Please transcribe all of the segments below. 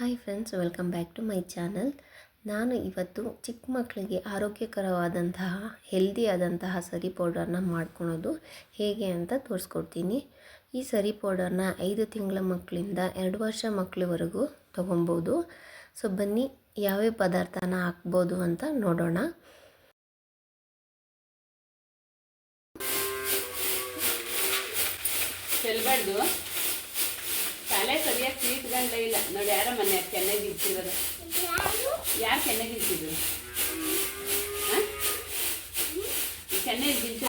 Hi friends welcome back to my channel ನಾನು ಇವತ್ತು ಚಿಕ್ಕ ಮಕ್ಕಳಿಗೆ ಆರೋಗ್ಯಕರವಾದಂತಹ ಹೆಲ್ದಿ ಆದಂತಹ ಸರಿ ಪೌಡರ್ನ ಮಾಡ್ಕೊಳೋದು ಹೇಗೆ ಅಂತ ತೋರಿಸ್ಕೊಡ್ತೀನಿ. ಈ ಸರಿ ಪೌಡರ್ನ ಐದು ತಿಂಗಳ ಮಕ್ಕಳಿಂದ ಎರಡು ವರ್ಷ ಮಕ್ಕಳವರೆಗೂ ತೊಗೊಬೋದು ಸೊ ಬನ್ನಿ ಯಾವ್ಯಾವ ಪದಾರ್ಥನ ಹಾಕ್ಬೋದು ಅಂತ ನೋಡೋಣ. ಚೆಲ್ಬಾರ್ದು ತಲೆ ಸರಿಯಾಗಿ ಸೀಟ್ಗಂಡ್ಲೇ ಇಲ್ಲ. ನೋಡಿ ಯಾರ ಮನೆ ಚೆನ್ನಾಗಿ ಇರ್ತಿರೋದು ಯಾರು ಚೆನ್ನಾಗಿ ಇರ್ತಿದ್ರು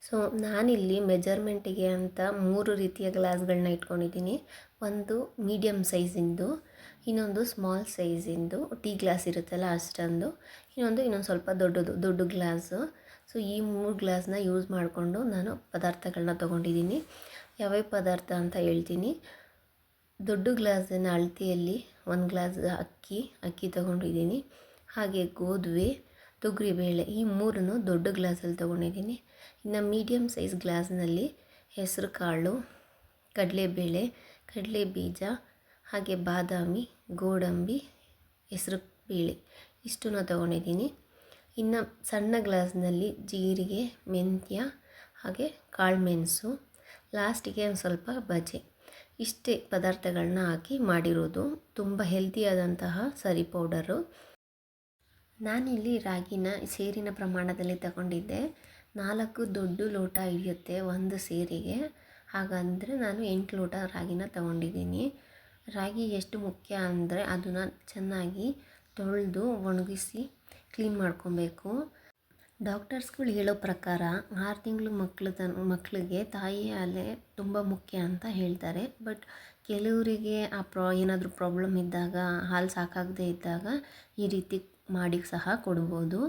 ಸೊ, ನಾನಿಲ್ಲಿ ಮೆಜರ್ಮೆಂಟಿಗೆ ಅಂತ ಮೂರು ರೀತಿಯ ಗ್ಲಾಸ್ಗಳನ್ನ ಇಟ್ಕೊಂಡಿದ್ದೀನಿ. ಒಂದು ಮೀಡಿಯಮ್ ಸೈಜಿಂದು, ಇನ್ನೊಂದು ಸ್ಮಾಲ್ ಸೈಜಿಂದು, ಟೀ ಗ್ಲಾಸ್ ಇರುತ್ತಲ್ಲ ಅಷ್ಟೊಂದು, ಇನ್ನೊಂದು ಇನ್ನೊಂದು ಸ್ವಲ್ಪ ದೊಡ್ಡದು, ದೊಡ್ಡ ಗ್ಲಾಸು. ಸೊ, ಈ ಮೂರು ಗ್ಲಾಸ್ನ ಯೂಸ್ ಮಾಡಿಕೊಂಡು ನಾನು ಪದಾರ್ಥಗಳನ್ನ ತೊಗೊಂಡಿದ್ದೀನಿ. ಯಾವ್ಯಾವ ಪದಾರ್ಥ ಅಂತ ಹೇಳ್ತೀನಿ. ದೊಡ್ಡ ಗ್ಲಾಸಿನ ಅಳತೆಯಲ್ಲಿ ಒಂದು ಗ್ಲಾಸ್ ಅಕ್ಕಿ ಅಕ್ಕಿ ತಗೊಂಡಿದ್ದೀನಿ. ಹಾಗೆ ಗೋಧುವೆ, ತೊಗರಿಬೇಳೆ ಈ ಮೂರನ್ನು ದೊಡ್ಡ ಗ್ಲಾಸಲ್ಲಿ ತೊಗೊಂಡಿದ್ದೀನಿ. ಇನ್ನು ಮೀಡಿಯಮ್ ಸೈಜ್ ಗ್ಲಾಸ್ನಲ್ಲಿ ಹೆಸರು ಕಾಳು, ಕಡಲೆಬೇಳೆ ಕಡಲೆ ಬೀಜ ಹಾಗೆ ಬಾದಾಮಿ, ಗೋಡಂಬಿ, ಹೆಸರು ಬೇಳೆ ಇಷ್ಟನ್ನು ತೊಗೊಂಡಿದ್ದೀನಿ. ಇನ್ನು ಸಣ್ಣ ಗ್ಲಾಸ್ನಲ್ಲಿ ಜೀರಿಗೆ, ಮೆಂತ್ಯ, ಹಾಗೆ ಕಾಳುಮೆಣಸು ಲಾಸ್ಟಿಗೆ ಒಂದು ಸ್ವಲ್ಪ ಬಜೆ. ಇಷ್ಟೇ ಪದಾರ್ಥಗಳನ್ನ ಹಾಕಿ ಮಾಡಿರೋದು. ತುಂಬ ಹೆಲ್ದಿಯಾದಂತಹ ಸರಿ ಪೌಡರು. ನಾನಿಲ್ಲಿ ರಾಗಿನ ಸೇರಿನ ಪ್ರಮಾಣದಲ್ಲಿ ತಗೊಂಡಿದ್ದೆ. ನಾಲ್ಕು ದೊಡ್ಡ ಲೋಟ ಹಿಡಿಯುತ್ತೆ ಒಂದು ಸೇರಿಗೆ. ಹಾಗಂದರೆ ನಾನು ಎಂಟು ಲೋಟ ರಾಗಿನ ತಗೊಂಡಿದ್ದೀನಿ. ರಾಗಿ ಎಷ್ಟು ಮುಖ್ಯ ಅಂದರೆ ಅದನ್ನು ಚೆನ್ನಾಗಿ ತೊಳೆದು ಒಣಗಿಸಿ ಕ್ಲೀನ್ ಮಾಡ್ಕೊಬೇಕು. ಡಾಕ್ಟರ್ಸ್ಗಳು ಹೇಳೋ ಪ್ರಕಾರ ಆರು ತಿಂಗಳು ಮಕ್ಕಳು ತನ್ನ ಮಕ್ಕಳಿಗೆ ತಾಯಿ ಹಾಲೆ ತುಂಬ ಮುಖ್ಯ ಅಂತ ಹೇಳ್ತಾರೆ. ಬಟ್ ಕೆಲವರಿಗೆ ಆ ಪ್ರಾ ಏನಾದರೂ ಪ್ರಾಬ್ಲಮ್ ಇದ್ದಾಗ, ಹಾಲು ಸಾಕಾಗದೇ ಇದ್ದಾಗ ಈ ರೀತಿ ಮಾಡಿ ಸಹ ಕೊಡ್ಬೋದು.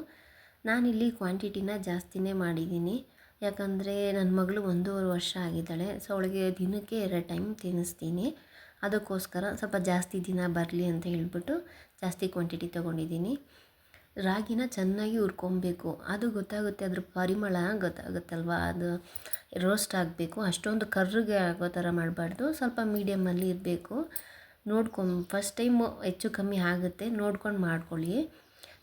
ನಾನಿಲ್ಲಿ ಕ್ವಾಂಟಿಟಿನ ಜಾಸ್ತಿನೇ ಮಾಡಿದ್ದೀನಿ. ಯಾಕಂದರೆ ನನ್ನ ಮಗಳು ಒಂದೂವರೆ ವರ್ಷ ಆಗಿದ್ದಾಳೆ. ಸೊ ಅವಳಿಗೆ ದಿನಕ್ಕೆ ಎರಡು ಟೈಮ್ ತಿನ್ನಿಸ್ತೀನಿ. ಅದಕ್ಕೋಸ್ಕರ ಸ್ವಲ್ಪ ಜಾಸ್ತಿ ದಿನ ಬರಲಿ ಅಂತ ಹೇಳಿಬಿಟ್ಟು ಜಾಸ್ತಿ ಕ್ವಾಂಟಿಟಿ ತೊಗೊಂಡಿದ್ದೀನಿ. ರಾಗಿನ ಚೆನ್ನಾಗಿ ಹುರ್ಕೊಬೇಕು. ಅದು ಗೊತ್ತಾಗುತ್ತೆ, ಅದ್ರ ಪರಿಮಳ ಗೊತ್ತಾಗುತ್ತಲ್ವಾ? ಅದು ರೋಸ್ಟ್ ಆಗಬೇಕು. ಅಷ್ಟೊಂದು ಕರ್ರಿಗೆ ಆಗೋ ಥರ ಮಾಡಬಾರ್ದು. ಸ್ವಲ್ಪ ಮೀಡಿಯಮಲ್ಲಿ ಇರಬೇಕು. ನೋಡ್ಕೊಂಡು ಫಸ್ಟ್ ಟೈಮು ಹೆಚ್ಚು ಕಮ್ಮಿ ಆಗುತ್ತೆ. ನೋಡ್ಕೊಂಡು ಮಾಡ್ಕೊಳ್ಳಿ.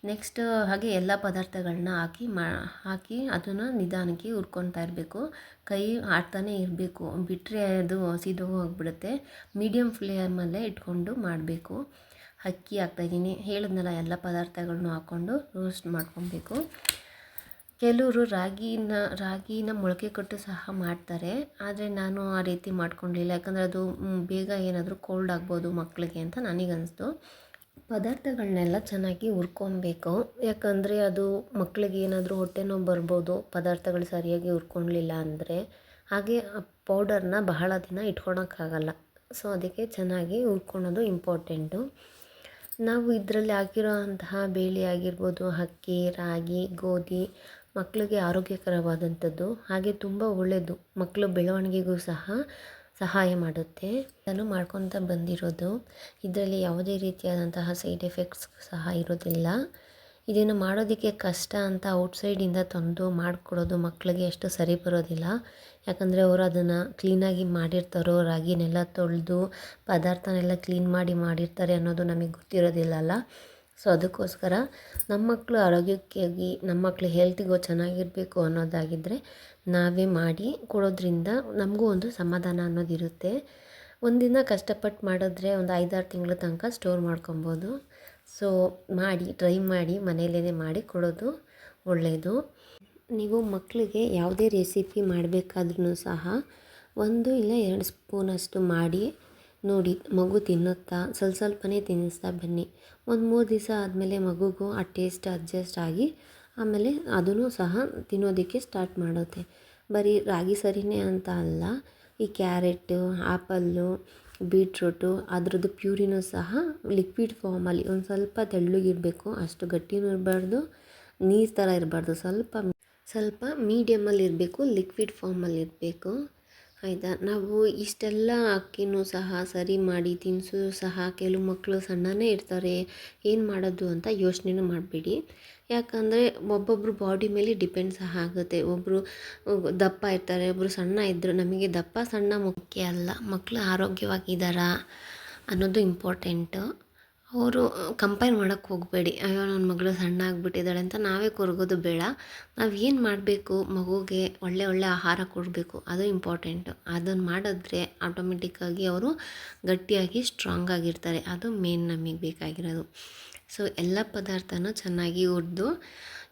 ನೆಕ್ಸ್ಟ್ ಹಾಗೆ ಎಲ್ಲ ಪದಾರ್ಥಗಳನ್ನ ಹಾಕಿ ಮಾ, ಹಾಕಿ ಅದನ್ನು ನಿಧಾನಕ್ಕೆ ಹುರ್ಕೊತಾ ಇರಬೇಕು. ಕೈ ಆಡ್ತಾನೆ ಇರಬೇಕು. ಬಿಟ್ಟರೆ ಅದು ಸಿದು ಹೋಗ್ಬಿಡುತ್ತೆ. ಮೀಡಿಯಮ್ ಫ್ಲೇಮಲ್ಲೇ ಇಟ್ಕೊಂಡು ಮಾಡಬೇಕು. ಅಕ್ಕಿ ಹಾಕ್ತಾಯಿದ್ದೀನಿ. ಹೇಳಿದ್ನಲ್ಲ ಎಲ್ಲ ಪದಾರ್ಥಗಳನ್ನೂ ಹಾಕ್ಕೊಂಡು ರೋಸ್ಟ್ ಮಾಡ್ಕೊಬೇಕು. ಕೆಲವರು ರಾಗಿನ ರಾಗಿನ ಮೊಳಕೆ ಕೊಟ್ಟು ಸಹ ಮಾಡ್ತಾರೆ. ಆದರೆ ನಾನು ಆ ರೀತಿ ಮಾಡ್ಕೊಂಡಿಲ್ಲ. ಯಾಕಂದರೆ ಅದು ಬೇಗ ಏನಾದರೂ ಕೋಲ್ಡ್ ಆಗ್ಬೋದು ಮಕ್ಕಳಿಗೆ ಅಂತ ನನಗನ್ನಿಸ್ತು ಪದಾರ್ಥಗಳನ್ನೆಲ್ಲ ಚೆನ್ನಾಗಿ ಹುರ್ಕೊಬೇಕು ಯಾಕಂದರೆ ಅದು ಮಕ್ಕಳಿಗೆ ಏನಾದರೂ ಹೊಟ್ಟೆ ನೋವು ಬರ್ಬೋದು, ಪದಾರ್ಥಗಳು ಸರಿಯಾಗಿ ಹುರ್ಕೊಳ್ಲಿಲ್ಲ ಅಂದರೆ. ಹಾಗೆ ಆ ಪೌಡರ್ನ ಬಹಳ ದಿನ ಇಟ್ಕೊಳಕ್ಕಾಗಲ್ಲ. ಸೊ ಅದಕ್ಕೆ ಚೆನ್ನಾಗಿ ಹುರ್ಕೊಳೋದು ಇಂಪಾರ್ಟೆಂಟು ನಾವು ಇದರಲ್ಲಿ ಹಾಕಿರೋ ಅಂತಹ ಬೇಳೆ ಆಗಿರ್ಬೋದು, ಅಕ್ಕಿ, ರಾಗಿ, ಗೋಧಿ ಮಕ್ಕಳಿಗೆ ಆರೋಗ್ಯಕರವಾದಂಥದ್ದು, ಹಾಗೆ ತುಂಬ ಒಳ್ಳೆಯದು ಮಕ್ಕಳು ಬೆಳವಣಿಗೆಗೂ ಸಹ ಸಹಾಯ ಮಾಡುತ್ತೆ. ನಾನು ಮಾಡ್ಕೊತ ಬಂದಿರೋದು, ಇದರಲ್ಲಿ ಯಾವುದೇ ರೀತಿಯಾದಂತಹ ಸೈಡ್ ಎಫೆಕ್ಟ್ಸ್ ಸಹ ಇರೋದಿಲ್ಲ. ಇದನ್ನು ಮಾಡೋದಕ್ಕೆ ಕಷ್ಟ ಅಂತ ಔಟ್ಸೈಡಿಂದ ತಂದು ಮಾಡಿಕೊಡೋದು ಮಕ್ಕಳಿಗೆ ಅಷ್ಟು ಸರಿ ಬರೋದಿಲ್ಲ. ಯಾಕಂದರೆ ಅವರು ಅದನ್ನು ಕ್ಲೀನಾಗಿ ಮಾಡಿರ್ತಾರೋ, ರಾಗಿನೆಲ್ಲ ತೊಳೆದು ಪದಾರ್ಥನೆಲ್ಲ ಕ್ಲೀನ್ ಮಾಡಿ ಮಾಡಿರ್ತಾರೆ ಅನ್ನೋದು ನಮಗೆ ಗೊತ್ತಿರೋದಿಲ್ಲಲ್ಲ. ಸೊ, ಅದಕ್ಕೋಸ್ಕರ ನಮ್ಮ ಮಕ್ಕಳು ಆರೋಗ್ಯಕ್ಕಾಗಿ, ನಮ್ಮ ಮಕ್ಕಳು ಹೆಲ್ತಿಗೋ ಚೆನ್ನಾಗಿರಬೇಕು ಅನ್ನೋದಾಗಿದ್ದರೆ ನಾವೇ ಮಾಡಿ ಕೊಡೋದ್ರಿಂದ ನಮಗೂ ಒಂದು ಸಮಾಧಾನ ಅನ್ನೋದಿರುತ್ತೆ. ಒಂದಿನ ಕಷ್ಟಪಟ್ಟು ಮಾಡಿದ್ರೆ ಒಂದು ಐದಾರು ತಿಂಗಳ ತನಕ ಸ್ಟೋರ್ ಮಾಡ್ಕೊಬೋದು. ಸೊ ಮಾಡಿ ಟ್ರೈ ಮಾಡಿ ಮನೆಯಲ್ಲೇ ಮಾಡಿ ಕೊಡೋದು ಒಳ್ಳೆಯದು ನೀವು ಮಕ್ಕಳಿಗೆ ಯಾವುದೇ ರೆಸಿಪಿ ಮಾಡಬೇಕಾದ್ರೂ ಸಹ ಒಂದು ಇಲ್ಲ ಎರಡು ಸ್ಪೂನಷ್ಟು ಮಾಡಿ, ನೋಡಿ, ಮಗು ತಿನ್ನುತ್ತಾ? ಸ್ವಲ್ಪ ಸ್ವಲ್ಪನೇ ತಿನ್ನಿಸ್ತಾ ಬನ್ನಿ. ಒಂದು ಮೂರು ದಿವಸ ಆದಮೇಲೆ ಮಗುಗೂ ಆ ಟೇಸ್ಟ್ ಅಡ್ಜಸ್ಟ್ ಆಗಿ, ಆಮೇಲೆ ಅದನ್ನು ಸಹ ತಿನ್ನೋದಕ್ಕೆ ಸ್ಟಾರ್ಟ್ ಮಾಡುತ್ತೆ. ಬರೀ ರಾಗಿ ಸರಿನೇ ಅಂತ ಅಲ್ಲ, ಈ ಕ್ಯಾರೆಟು ಆಪಲ್ಲು ಬೀಟ್ರೂಟು, ಅದರದ್ದು ಪ್ಯೂರಿನೂ ಸಹ ಲಿಕ್ವಿಡ್ ಫಾರ್ಮಲ್ಲಿ ಒಂದು ಸ್ವಲ್ಪ ತೆಳ್ಳಗಿರಬೇಕು, ಅಷ್ಟು ಗಟ್ಟಿನೂ ಇರಬಾರ್ದು, ನೀರು ಥರ ಇರಬಾರ್ದು, ಸ್ವಲ್ಪ ಸ್ವಲ್ಪ ಮೀಡಿಯಮಲ್ಲಿ ಇರಬೇಕು ಲಿಕ್ವಿಡ್ ಫಾರ್ಮಲ್ಲಿ ಇರಬೇಕು ಆಯಿತಾ? ನಾವು ಇಷ್ಟೆಲ್ಲ ಅಕ್ಕಿನೂ ಸಹ ಸರಿ ಮಾಡಿ, ತಿನ್ಸು ಸಹ ಕೆಲವು ಮಕ್ಕಳು ಸಣ್ಣನೇ ಇರ್ತಾರೆ, ಏನು ಮಾಡೋದು ಅಂತ ಯೋಚನೆನೂ ಮಾಡಬೇಡಿ. ಯಾಕಂದರೆ ಒಬ್ಬೊಬ್ಬರು ಬಾಡಿ ಮೇಲೆ ಡಿಪೆಂಡ್ ಸಹ ಆಗುತ್ತೆ. ಒಬ್ಬರು ದಪ್ಪ ಇರ್ತಾರೆ ಒಬ್ಬರು ಸಣ್ಣ ಇದ್ದರು ನಮಗೆ ದಪ್ಪ ಸಣ್ಣ ಮುಖ್ಯ ಅಲ್ಲ. ಮಕ್ಕಳು ಆರೋಗ್ಯವಾಗಿದ್ದಾರಾ ಅನ್ನೋದು ಇಂಪಾರ್ಟೆಂಟು ಅವರು ಕಂಪೇರ್ ಮಾಡೋಕ್ಕೆ ಹೋಗಬೇಡಿ. ಅಯ್ಯೋ ನನ್ನ ಮಗಳು ಸಣ್ಣ ಆಗಿಬಿಟ್ಟಿದ್ದಾಳೆ ಅಂತ ನಾವೇ ಕೊರಗೋದು ಬೇಡ. ನಾವು ಏನು ಮಾಡಬೇಕು? ಮಗುಗೆ ಒಳ್ಳೆ ಒಳ್ಳೆ ಆಹಾರ ಕೊಡಬೇಕು. ಅದು ಇಂಪಾರ್ಟೆಂಟು ಅದನ್ನು ಮಾಡಿದ್ರೆ ಆಟೋಮೆಟಿಕ್ಕಾಗಿ ಅವರು ಗಟ್ಟಿಯಾಗಿ ಸ್ಟ್ರಾಂಗ್ ಆಗಿರ್ತಾರೆ. ಅದು ಮೇನ್ ನಮಗೆ ಬೇಕಾಗಿರೋದು. ಸೊ ಎಲ್ಲ ಪದಾರ್ಥನೂ ಚೆನ್ನಾಗಿ ಹುರಿದು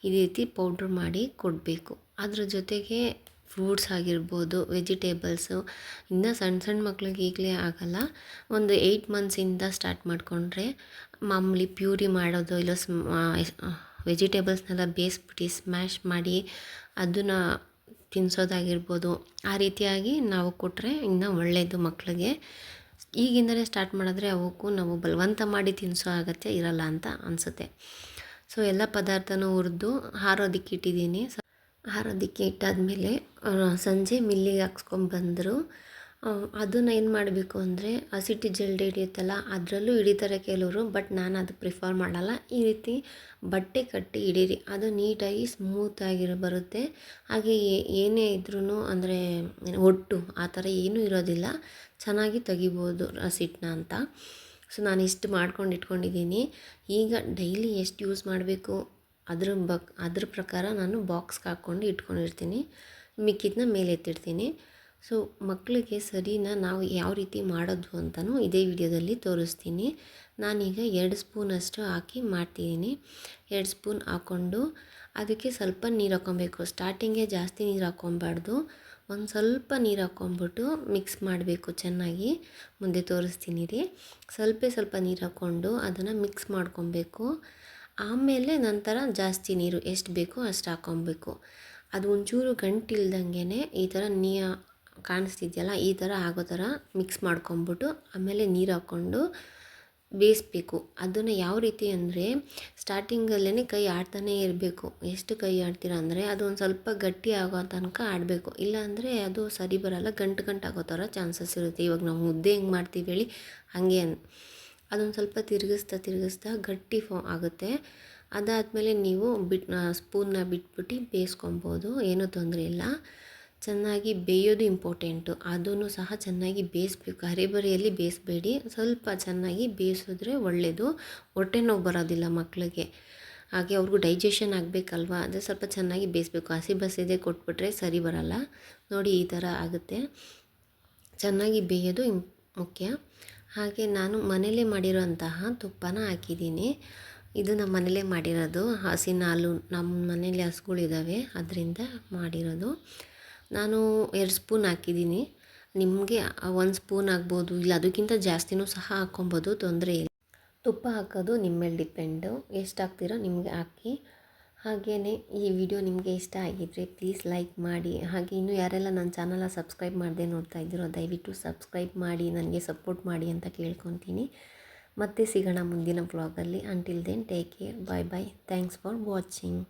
ಈ ರೀತಿ ಪೌಡ್ರ್ ಮಾಡಿ ಕೊಡಬೇಕು. ಅದ್ರ ಜೊತೆಗೆ ಫ್ರೂಟ್ಸ್ ಆಗಿರ್ಬೋದು, ವೆಜಿಟೇಬಲ್ಸು, ಇನ್ನು ಸಣ್ಣ ಸಣ್ಣ ಮಕ್ಳಿಗೆ ಈಗಲೇ ಆಗಲ್ಲ. ಒಂದು ಏಯ್ಟ್ ಮಂತ್ಸಿಂದ ಸ್ಟಾರ್ಟ್ ಮಾಡಿಕೊಂಡ್ರೆ ಮಾಮೂಲಿ ಪ್ಯೂರಿ ಮಾಡೋದು ಇಲ್ಲ ಸ್ಮಾ ವೆಜಿಟೇಬಲ್ಸ್ನೆಲ್ಲ ಬೇಯಿಸ್ಬಿಟ್ಟು ಸ್ಮ್ಯಾಶ್ ಮಾಡಿ ಅದನ್ನು ತಿನ್ನಿಸೋದಾಗಿರ್ಬೋದು ಆ ರೀತಿಯಾಗಿ ನಾವು ಕೊಟ್ಟರೆ ಇನ್ನೂ ಒಳ್ಳೆಯದು ಮಕ್ಕಳಿಗೆ ಈಗಿಂದಲೇ ಸ್ಟಾರ್ಟ್ ಮಾಡಿದ್ರೆ ಅವಕ್ಕೂ ನಾವು ಬಲವಂತ ಮಾಡಿ ತಿನ್ನಿಸೋ ಅಗತ್ಯ ಇರಲ್ಲ ಅಂತ ಅನಿಸುತ್ತೆ. ಸೊ, ಎಲ್ಲ ಪದಾರ್ಥನೂ ಹುರಿದು, ಹಾರೋದಕ್ಕೆ ಇಟ್ಟಿದ್ದೀನಿ. ಸ ಹಾರೋದಕ್ಕೆ ಇಟ್ಟಾದಮೇಲೆ ಸಂಜೆ ಮಿಲ್ಲಿಗೆ ಹಾಕ್ಸ್ಕೊಂಬಂದರು ಅದನ್ನು ಏನು ಮಾಡಬೇಕು ಅಂದರೆ ಹಸಿಟ್ಟು ಜಲ್ಡಿ ಹಿಡಿಯುತ್ತಲ್ಲ ಅದರಲ್ಲೂ ಹಿಡಿತಾರೆ ಕೆಲವರು, ಬಟ್ ನಾನು ಅದು ಪ್ರಿಫರ್ ಮಾಡಲ್ಲ. ಈ ರೀತಿ ಬಟ್ಟೆ ಕಟ್ಟಿ ಹಿಡೀರಿ. ಅದು ನೀಟಾಗಿ ಸ್ಮೂತಾಗಿರೋ ಬರುತ್ತೆ. ಹಾಗೆ ಏನೇ ಇದ್ರೂ ಅಂದರೆ, ಒಟ್ಟು ಆ ಥರ ಏನೂ ಇರೋದಿಲ್ಲ. ಚೆನ್ನಾಗಿ ತೆಗಿಬೋದು ಹಸಿಟ್ಟನ್ನ ಅಂತ. ಸೊ, ನಾನು ಇಷ್ಟು ಮಾಡ್ಕೊಂಡು ಇಟ್ಕೊಂಡಿದ್ದೀನಿ. ಈಗ ಡೈಲಿ ಎಷ್ಟು ಯೂಸ್ ಮಾಡಬೇಕು? ಅದ್ರ ಬಕ್, ಅದ್ರ ಪ್ರಕಾರ ನಾನು ಬಾಕ್ಸ್ಗೆ ಹಾಕ್ಕೊಂಡು ಇಟ್ಕೊಂಡಿರ್ತೀನಿ. ಮಿಕ್ಕಿದ್ನ ಮೇಲೆ ಎತ್ತಿಡ್ತೀನಿ. ಸೊ ಮಕ್ಕಳಿಗೆ ಸರಿನ ನಾವು ಯಾವ ರೀತಿ ಮಾಡೋದು ಅಂತಲೂ ಇದೇ ವಿಡಿಯೋದಲ್ಲಿ ತೋರಿಸ್ತೀನಿ. ನಾನೀಗ ಎರಡು ಸ್ಪೂನಷ್ಟು ಹಾಕಿ ಮಾಡ್ತಿದ್ದೀನಿ. ಎರಡು ಸ್ಪೂನ್ ಹಾಕ್ಕೊಂಡು ಅದಕ್ಕೆ ಸ್ವಲ್ಪ ನೀರು ಹಾಕ್ಕೊಬೇಕು. ಸ್ಟಾರ್ಟಿಂಗೆ ಜಾಸ್ತಿ ನೀರು ಹಾಕ್ಕೊಬಾರ್ದು. ಒಂದು ಸ್ವಲ್ಪ ನೀರು ಹಾಕ್ಕೊಂಬಿಟ್ಟು ಮಿಕ್ಸ್ ಮಾಡಬೇಕು ಚೆನ್ನಾಗಿ. ಮುಂದೆ ತೋರಿಸ್ತೀನಿ ರೀ. ಸ್ವಲ್ಪ ಸ್ವಲ್ಪ ನೀರು ಹಾಕ್ಕೊಂಡು ಅದನ್ನು ಮಿಕ್ಸ್ ಮಾಡ್ಕೊಬೇಕು. ಆಮೇಲೆ ನಂತರ ಜಾಸ್ತಿ ನೀರು ಎಷ್ಟು ಬೇಕೋ ಅಷ್ಟು ಹಾಕ್ಕೊಬೇಕು. ಅದು ಒಂಚೂರು ಗಂಟಿಲ್ದಂಗೆ ಈ ಥರ ನೀ ಕಾಣಿಸ್ತಿದೆಯಲ್ಲ, ಈ ಥರ ಆಗೋ ಥರ ಮಿಕ್ಸ್ ಮಾಡ್ಕೊಂಬಿಟ್ಟು ಆಮೇಲೆ ನೀರು ಹಾಕ್ಕೊಂಡು ಬೇಯಿಸ್ಬೇಕು. ಅದನ್ನು ಯಾವ ರೀತಿ ಅಂದರೆ ಸ್ಟಾರ್ಟಿಂಗಲ್ಲೇ ಕೈ ಆಡ್ತಾನೇ ಇರಬೇಕು. ಎಷ್ಟು ಕೈ ಆಡ್ತೀರ ಅಂದರೆ ಅದು ಒಂದು ಸ್ವಲ್ಪ ಗಟ್ಟಿ ಆಗೋ ತನಕ ಆಡಬೇಕು. ಇಲ್ಲಾಂದರೆ ಅದು ಸರಿ ಬರಲ್ಲ, ಗಂಟು ಗಂಟಾಗೋ ಥರ ಚಾನ್ಸಸ್ ಇರುತ್ತೆ. ಇವಾಗ ನಾವು ಮುದ್ದೆ ಹೆಂಗೆ ಮಾಡ್ತೀವಿ ಹೇಳಿ, ಹಾಗೆ ಅದೊಂದು ಸ್ವಲ್ಪ ತಿರುಗಿಸ್ತಾ ತಿರುಗಿಸ್ತಾ ಗಟ್ಟಿ ಫೋ, ಆಗುತ್ತೆ. ಅದಾದಮೇಲೆ ನೀವು ಬಿಟ್ ಸ್ಪೂನ್ನ ಬಿಟ್ಬಿಟ್ಟು ಬೇಯಿಸ್ಕೊಬೋದು. ಏನೂ ತೊಂದರೆ ಇಲ್ಲ. ಚೆನ್ನಾಗಿ ಬೇಯೋದು ಇಂಪಾರ್ಟೆಂಟು. ಅದನ್ನು ಸಹ ಚೆನ್ನಾಗಿ ಬೇಯಿಸ್ಬೇಕು. ಹರಿಬರಿಯಲ್ಲಿ ಬೇಯಿಸ್ಬೇಡಿ. ಸ್ವಲ್ಪ ಚೆನ್ನಾಗಿ ಬೇಯಿಸಿದ್ರೆ ಒಳ್ಳೆಯದು ಹೊಟ್ಟೆ ನೋವು ಬರೋದಿಲ್ಲ ಮಕ್ಕಳಿಗೆ ಹಾಗೆ ಅವ್ರಿಗೂ ಡೈಜೆಷನ್ ಆಗಬೇಕಲ್ವ? ಅದೇ ಸ್ವಲ್ಪ ಚೆನ್ನಾಗಿ ಬೇಯಿಸ್ಬೇಕು. ಹಸಿ ಬಸಿದೆ ಕೊಟ್ಬಿಟ್ರೆ ಸರಿ ಬರಲ್ಲ. ನೋಡಿ ಈ ಥರ ಆಗುತ್ತೆ. ಚೆನ್ನಾಗಿ ಬೇಯೋದು ಮುಖ್ಯ. ಹಾಗೆ ನಾನು ಮನೇಲೇ ಮಾಡಿರೋಂತಹ ತುಪ್ಪನ ಹಾಕಿದ್ದೀನಿ. ಇದು ನಮ್ಮ ಮನೇಲೇ ಮಾಡಿರೋದು. ಹಸಿನ ಹಾಲು ನಮ್ಮ ಮನೇಲಿ ಹಸುಗಳಿದ್ದಾವೆ, ಅದರಿಂದ ಮಾಡಿರೋದು. ನಾನು ಎರಡು ಸ್ಪೂನ್ ಹಾಕಿದ್ದೀನಿ. ನಿಮಗೆ ಒಂದು ಸ್ಪೂನ್ ಆಗ್ಬೋದು, ಇಲ್ಲ ಅದಕ್ಕಿಂತ ಜಾಸ್ತಿನೂ ಸಹ ಹಾಕ್ಕೊಬೋದು, ತೊಂದರೆ ಇಲ್ಲ. ತುಪ್ಪ ಹಾಕೋದು ನಿಮ್ಮ ಮೇಲೆ ಡಿಪೆಂಡು. ಎಷ್ಟು ಹಾಕ್ತೀರೋ ನಿಮಗೆ ಹಾಕಿ ಹಾಗೆಯೇ ಈ ವಿಡಿಯೋ ನಿಮಗೆ ಇಷ್ಟ ಆಗಿದ್ದರೆ ಪ್ಲೀಸ್ ಲೈಕ್ ಮಾಡಿ. ಹಾಗೆ ಇನ್ನೂ ಯಾರೆಲ್ಲ ನನ್ನ ಚಾನಲ್ನ ಸಬ್ಸ್ಕ್ರೈಬ್ ಮಾಡದೆ ನೋಡ್ತಾ ಇದ್ದೀರೋ ದಯವಿಟ್ಟು ಸಬ್ಸ್ಕ್ರೈಬ್ ಮಾಡಿ, ನನಗೆ ಸಪೋರ್ಟ್ ಮಾಡಿ ಅಂತ ಕೇಳ್ಕೊತೀನಿ. ಮತ್ತೆ ಸಿಗೋಣ ಮುಂದಿನ ಬ್ಲಾಗಲ್ಲಿ until then take care bye bye thanks for watching